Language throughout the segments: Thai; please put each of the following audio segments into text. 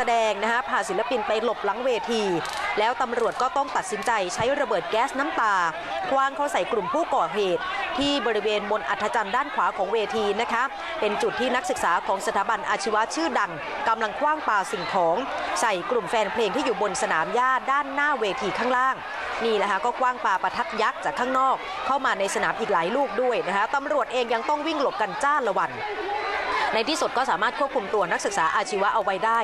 แสดงนะคะพาศิลปินไปหลบหลังเวที แล้วตำรวจก็ต้องตัดสินใจใช้ระเบิดแก๊สน้ำตาคว้างเข้าใส่กลุ่มผู้ก่อเหตุ ที่บริเวณบนอัฐจันทร์ด้านขวาของเวทีนะคะเป็นจุดที่นักศึกษาของสถาบันอาชีวะชื่อดังกำลังคว้างปาสิ่งของ ใส่กลุ่มแฟนเพลงที่อยู่บนสนามหญ้าด้านหน้าเวทีข้างล่างนี่แหละคะก็คว้างปาประทัดยักษ์จากข้างนอก เข้ามาในสนามอีกหลายลูกด้วยนะคะตำรวจเองยังต้องวิ่งหลบกันจ้าละวัน ในที่สุดก็สามารถควบคุมตัวนักศึกษาอาชีวะเอาไว้ได้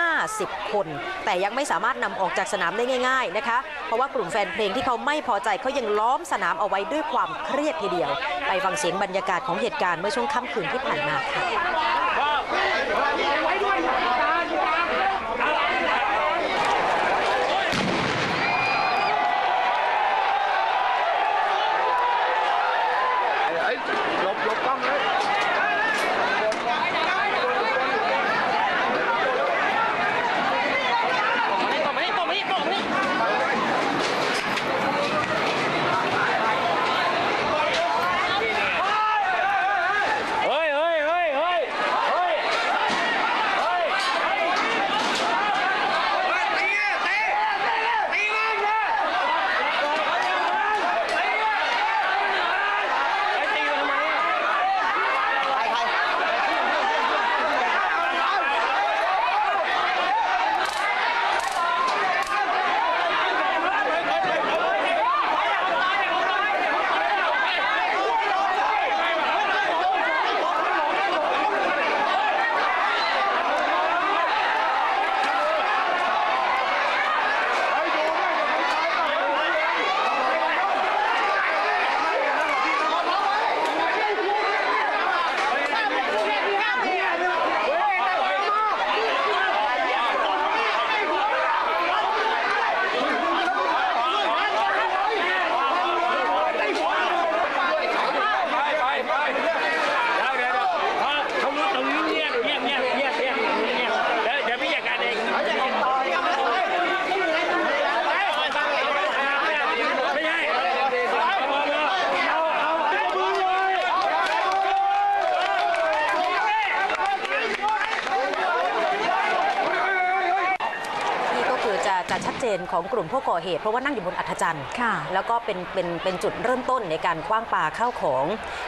50 คน แต่ยังไม่สามารถนำออกจากสนามได้ง่ายๆนะคะ เพราะว่ากลุ่มแฟนเพลงที่เขาไม่พอใจเขายังล้อมสนามเอาไว้ด้วยความเครียดทีเดียว ไปฟังเสียงบรรยากาศของเหตุการณ์เมื่อช่วงค่ำคืนที่ผ่านมาค่ะหลบหลบกล้องเลย จะจะชัดเจนของกลุ่มผู้ก่อเหตุ เพราะว่านั่งอยู่บนอัฐจันทร์ค่ะแล้วก็เป็นเป็นเป็นจุดเริ่มต้นในการคว้างปาเข้าของ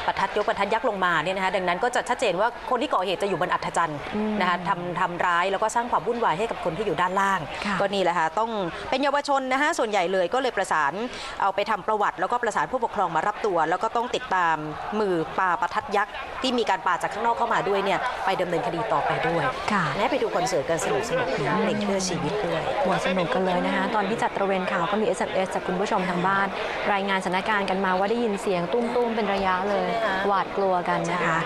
ประทัดยกประทัดยักษ์ลงมาเนี่ยนะคะดังนั้นก็จะชัดเจนว่าคนที่ก่อเหตุจะอยู่บนอัฐจันทร์นะคะทำทำร้ายแล้วก็สร้างความวุ่นวายให้กับคนที่อยู่ด้านล่างค่ะก็นี่แหละค่ะต้องเป็นเยาวชนนะคะส่วนใหญ่เลยก็เลยประสานเอาไปทำประวัติ แล้วก็ประสานผู้ปกครองมารับตัว แล้วก็ต้องติดตามมือปาประทัดยักษ์ที่มีการปาจากข้างนอกเข้ามาด้วยเนี่ยไปดำเนินคดีต่อไปด้วยค่ะและไปดูคอนเสิร์ตกันสนุกสนุกๆนะเพลงเพื่อชีวิตด้วยหัวสนุกกันเลยนะคะตอนที่จัดตระเวนข่าวก็มี SMS จากคุณผู้ชมทางบ้าน รายงานสถานการณ์กันมาว่าได้ยินเสียงตุ้มๆเป็นระยะเลย หวาดกลัวกันนะคะ